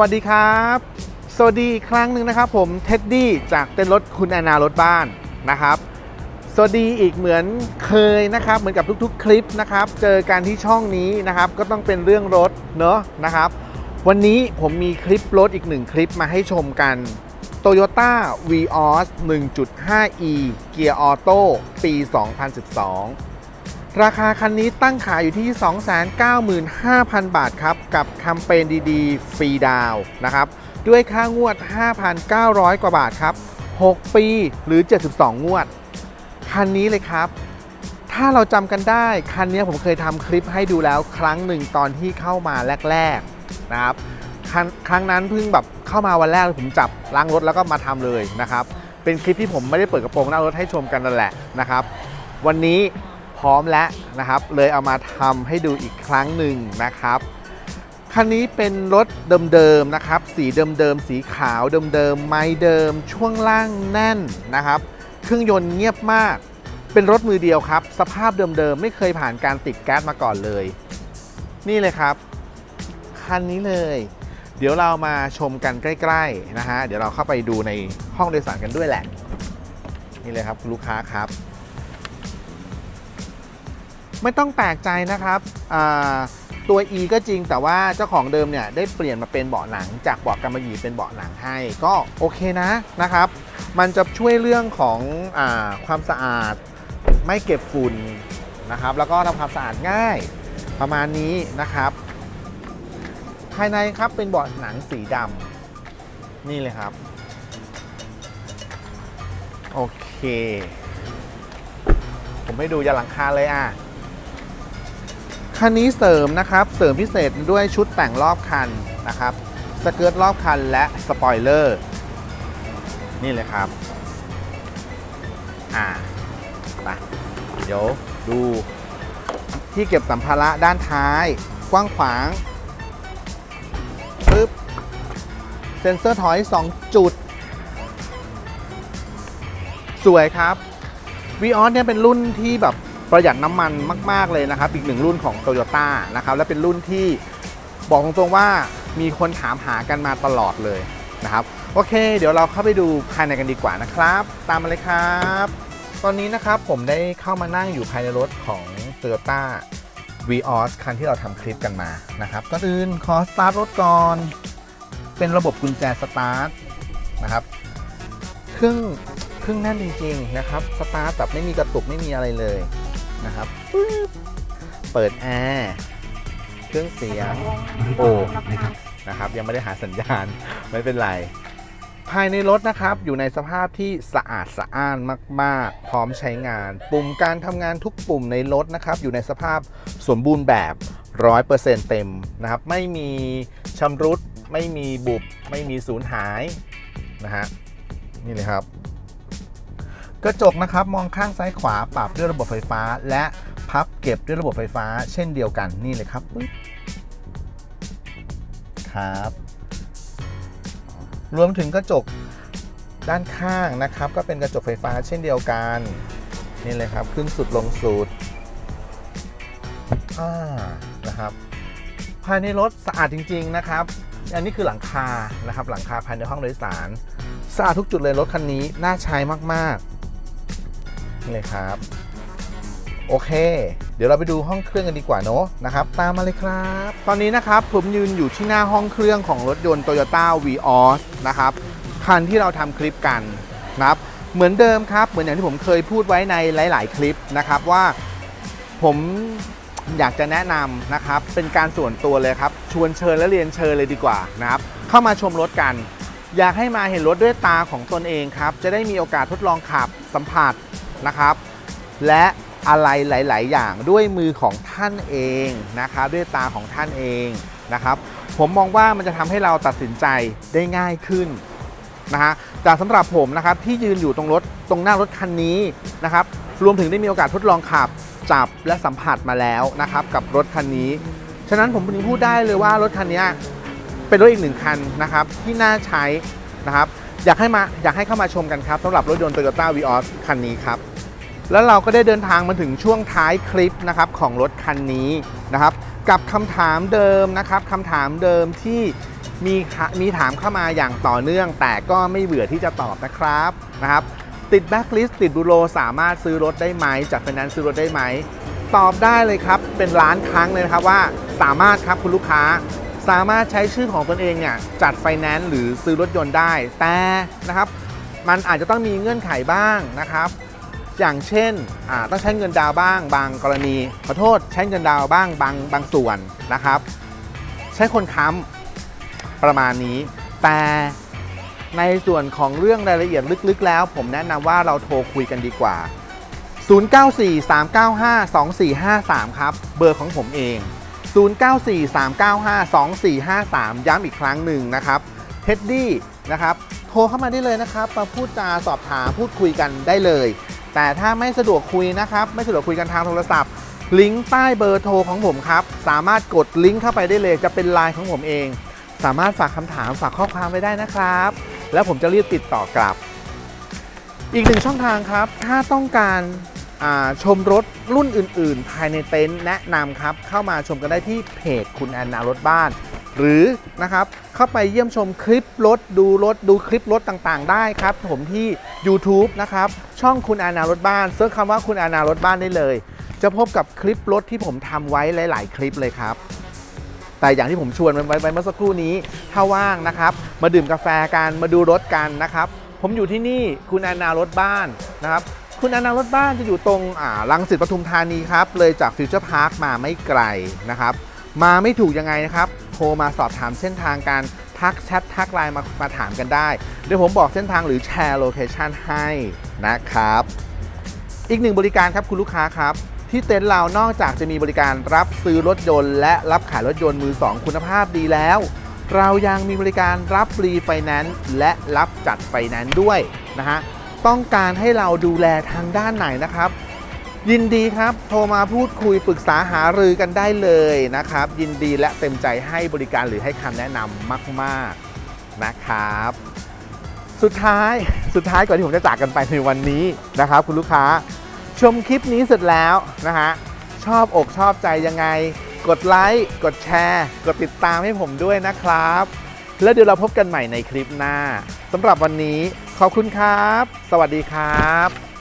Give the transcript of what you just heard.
วัสดีครับ สวัสดีอีกครั้งหนึ่งนะครับ ผมเท็ดดี้จากเต้นรถคุณแอนนารถบ้านนะครับ สวัสดีอีกเหมือนเคยนะครับ เหมือนกับทุกๆ คลิปนะครับ เจอกันที่ช่องนี้นะครับ ก็ต้องเป็นเรื่องรถเนอะนะครับ วันนี้ผมมีคลิปรถอีกหนึ่งคลิปมาให้ชมกัน Toyota Vios 1.5e เกียร์ออโต้ปี 2012 ราคาคันนี้ตั้งขายอยู่ที่ 295,000 บาทครับ กับแคมเปญดีๆ ฟรีดาวนะครับ ด้วยค่างวด 5,900 กว่าบาทครับ 6 ปีหรือ 72 งวด คันนี้เลยครับ ถ้าเราจำกันได้ คันนี้ผมเคยทำคลิปให้ดูแล้วครั้งหนึ่งตอนที่เข้ามาแรก ๆ นะครับครั้งครั้งนั้นเพิ่งแบบเข้ามาวันแรกผมจับล้างรถแล้วก็มาทำเลยนะครับ เป็นคลิปที่ผมไม่ได้เปิดกระโปรงหน้ารถให้ชมกันนั่นแหละนะครับ วันนี้ ร้อมแล้วนะครับ เลยเอามาทำให้ดูอีกครั้งหนึ่งนะครับคันนี้เป็นรถเดิมๆนะครับ สีเดิมๆสีขาวเดิมๆไม้เดิม ช่วงล่างแน่นนะครับ เครื่องยนต์เงียบมาก เป็นรถมือเดียวครับ สภาพเดิมๆไม่เคยผ่านการติดแก๊สมาก่อนเลย นี่เลยครับคันนี้เลย เดี๋ยวเรามาชมกันใกล้ๆนะฮะเดี๋ยวเราเข้าไปดูในห้องโดยสารกันด้วยแหละ นี่เลยครับลูกค้าครับ ไม่ต้องแปลกใจนะครับตัว E ก็จริงแต่ว่าเจ้าของเดิมเนี่ยได้เปลี่ยนมาเป็นเบาะหนัง จากเบาะกำมะหยี่เป็นเบาะหนังให้ ก็โอเคนะนะครับ มันจะช่วยเรื่องของอความสะอาดไม่เก็บฝุ่นนะครับ แล้วก็ทำความสะอาดง่ายประมาณนี้นะครับ ภายในครับเป็นเบาะหนังสีดำนี่เลยครับ โอเค ผมให้ดูยันหลังคาเลยอะ คันนี้เสริมนะครับเสริมพิเศษด้วยชุดแต่งรอบคันนะครับสเกิร์ตรอบคันและสปอยเลอร์นี่เลยครับอ่าไปเดี๋ยวดูที่เก็บสัมภาระด้านท้าย กว้างขวางปึ๊บเซ็นเซอร์ถอย 2 จุด สวยครับ v ีออสเนี่ยเป็นรุ่นที่แบบ ประหยัดน้ำมันมาก ๆ เลยนะครับ อีกหนึ่งรุ่นของ t o y ยต้นะครับและเป็นรุ่นที่บอกตรงๆว่ามีคนถามหากันมาตลอดเลยนะครับ โอเค เดี๋ยวเราเข้าไปดูภายในกันดีกว่านะครับ ตามมาเลยครับ ตอนนี้นะครับผมได้เข้ามานั่งอยู่ภายในรถของ Toyota v ีออสคันที่เราทำคลิปกันมานะครับก่อนอื่นขอสตาร์ทรถก่อน เป็นระบบกุญแจสตาร์ทนะครับเครื่องเครื่องแน่นจริงๆนะครับสตาร์ทแบบไม่มีกระตุกไม่มีอะไรเลย นะครับปึ๊บเปิดแอร์เครื่องเสียงโอ้นะครับ ยังไม่ได้หาสัญญาณไม่เป็นไร ภายในรถนะครับอยู่ในสภาพที่สะอาดสะอ้านมาก ๆ พร้อมใช้งาน ปุ่มการทำงานทุกปุ่มในรถนะครับ อยู่ในสภาพสมบูรณ์แบบ100%เต็มนะครับ ไม่มีชำรุด ไม่มีบุบ ไม่มีสูญหายนะฮะนี่เลยครับ กระจกนะครับมองข้างซ้ายขวาปรับด้วยระบบไฟฟ้า และพับเก็บด้วยระบบไฟฟ้า เช่นเดียวกันนี่เลยครับปึ๊บครับ รวมถึงกระจกด้านข้างนะครับ ก็เป็นกระจกไฟฟ้าเช่นเดียวกันนี่เลยครับขึ้นสุดลงสุดอ่านะครับ ภายในรถสะอาดจริง ๆนะครับ อันนี้คือหลังคานะครับ หลังคาภายในห้องโดยสารสะอาดทุกจุดเลยรถคันนี้น่าใช้มาก ๆ นี่เลยครับ โอเค เดี๋ยวเราไปดูห้องเครื่องกันดีกว่าเนอะนะครับ ตามมาเลยครับ ตอนนี้นะครับผมยืนอยู่ที่หน้าห้องเครื่องของรถยนต์ Toyota Vios นะครับ คันที่เราทำคลิปกันนะครับ เหมือนเดิมครับ เหมือนอย่างที่ผมเคยพูดไว้ในหลาย ๆ คลิปนะครับว่าผมอยากจะแนะนำนะครับ เป็นการส่วนตัวเลยครับ ชวนเชิญและเรียนเชิญเลยดีกว่านะครับ เข้ามาชมรถกัน อยากให้มาเห็นรถด้วยตาของตนเองครับ จะได้มีโอกาสทดลองขับสัมผัส นะครับ และอะไรหลาย ๆ อย่างด้วยมือของท่านเองนะครับด้วยตาของท่านเองนะครับ ผมมองว่ามันจะทำให้เราตัดสินใจได้ง่ายขึ้นนะฮะแต่สำหรับผมนะครับที่ยืนอยู่ตรงรถตรงหน้ารถคันนี้นะครับ รวมถึงได้มีโอกาสทดลองขับจับและสัมผัสมาแล้วนะครับ กับรถคันนี้ ฉะนั้นผมถึงพูดได้เลยว่ารถคันนี้เป็นรถอีกหนึ่งคันนะครับที่น่าใช้นะครับ อยากให้มาอยากให้เข้ามาชมกันครับสำหรับรถยนต์ Toyota Vios คันนี้ครับ แล้วเราก็ได้เดินทางมาถึงช่วงท้ายคลิปนะครับของรถคันนี้นะครับ กับคำถามเดิมนะครับคำถามเดิมที่มีมีถามเข้ามาอย่างต่อเนื่อง แต่ก็ไม่เบื่อที่จะตอบนะครับนะครับ ติดแบ็คลิสต์ติดบูโรสามารถซื้อรถได้ไหมจากไฟแนนซ์ซื้อรถได้ไหมตอบได้เลยครับ เป็นล้านครั้งเลยนะครับว่าสามารถครับคุณลูกค้า สามารถใช้ชื่อของตนเองเนี่ยจัดไฟแนนซ์หรือซื้อรถยนต์ได้ แต่นะครับมันอาจจะต้องมีเงื่อนไขบ้างนะครับ อย่างเช่นต้องใช้เงินดาวบ้าง บางกรณี ขอโทษใช้เงินดาวบ้างบางบางส่วนนะครับ ใช้คนค้ำประมาณนี้ แต่ในส่วนของเรื่องรายละเอียดลึกๆแล้ว ผมแนะนำว่าเราโทรคุยกันดีกว่า 0943952453 ครับ เบอร์ของผมเอง 0943952453 ย้ำอีกครั้งหนึ่งนะครับเท็ดดี้นะครับโทรเข้ามาได้เลยนะครับ มาพูดจาสอบถามพูดคุยกันได้เลย แต่ถ้าไม่สะดวกคุยนะครับ ไม่สะดวกคุยกันทางโทรศัพท์ ลิงก์ใต้เบอร์โทรของผมครับ สามารถกดลิงก์เข้าไปได้เลยจะเป็นไลน์ของผมเอง สามารถฝากคำถามฝากข้อความไว้ได้นะครับ แล้วผมจะรีบติดต่อ กลับ อีกหนึ่งช่องทางครับ ถ้าต้องการ ชมรถรุ่นอื่น ๆ ภายในเต็นท์แนะนำครับ เข้ามาชมกันได้ที่เพจคุณแอนนารถบ้าน หรือนะครับเข้าไปเยี่ยมชมคลิปรถดูรถดูคลิปรถต่างๆ ได้ครับ ผมที่ YouTube นะครับช่องคุณแอนนารถบ้านเซิร์ชคำว่าคุณแอนนารถบ้านได้เลย จะพบกับคลิปรถที่ผมทำไว้หลาย ๆ คลิปเลยครับแต่อย่างที่ผมชวนไว้ไวเมื่อสักครู่นี้ ถ้าว่างนะครับ มาดื่มกาแฟกัน มาดูรถกันนะครับ ผมอยู่ที่นี่คุณแอนนารถบ้านนะครับ คุณอนารถบ้านจะอยู่ตรงลังสิตปทุมธานีครับ เลยจากฟิวเจอร์พาร์คมาไม่ไกลนะครับ มาไม่ถูกยังไงนะครับ โทรมาสอบถามเส้นทางการทักแชททักไลน์มามาถามกันได้ เดี๋ยวผมบอกเส้นทางหรือแชร์โลเคชันให้นะครับ อีกหนึ่งบริการครับคุณลูกค้าครับ ที่เต็นท์เรานอกจากจะมีบริการรับซื้อรถยนต์ และรับขายรถยนต์มือ 2 คุณภาพดีแล้ว เรายังมีบริการรับรีไฟแนนซ์และรับจัดไฟแนนซ์ด้วยนะฮะ ต้องการให้เราดูแลทางด้านไหนนะครับ ยินดีครับโทรมาพูดคุยปรึกษาหารือกันได้เลยนะครับ ยินดีและเต็มใจให้บริการหรือให้คำแนะนำมาก ๆนะครับ สุดท้ายสุดท้ายก่อนที่ผมจะจากกันไปในวันนี้นะครับ คุณลูกค้าชมคลิปนี้เสร็จแล้วนะฮะชอบอกชอบใจยังไง กดไลค์กดแชร์ กดติดตามให้ผมด้วยนะครับ แล้วเดี๋ยวเราพบกันใหม่ในคลิปหน้า สำหรับวันนี้ขอบคุณครับ สวัสดีครับ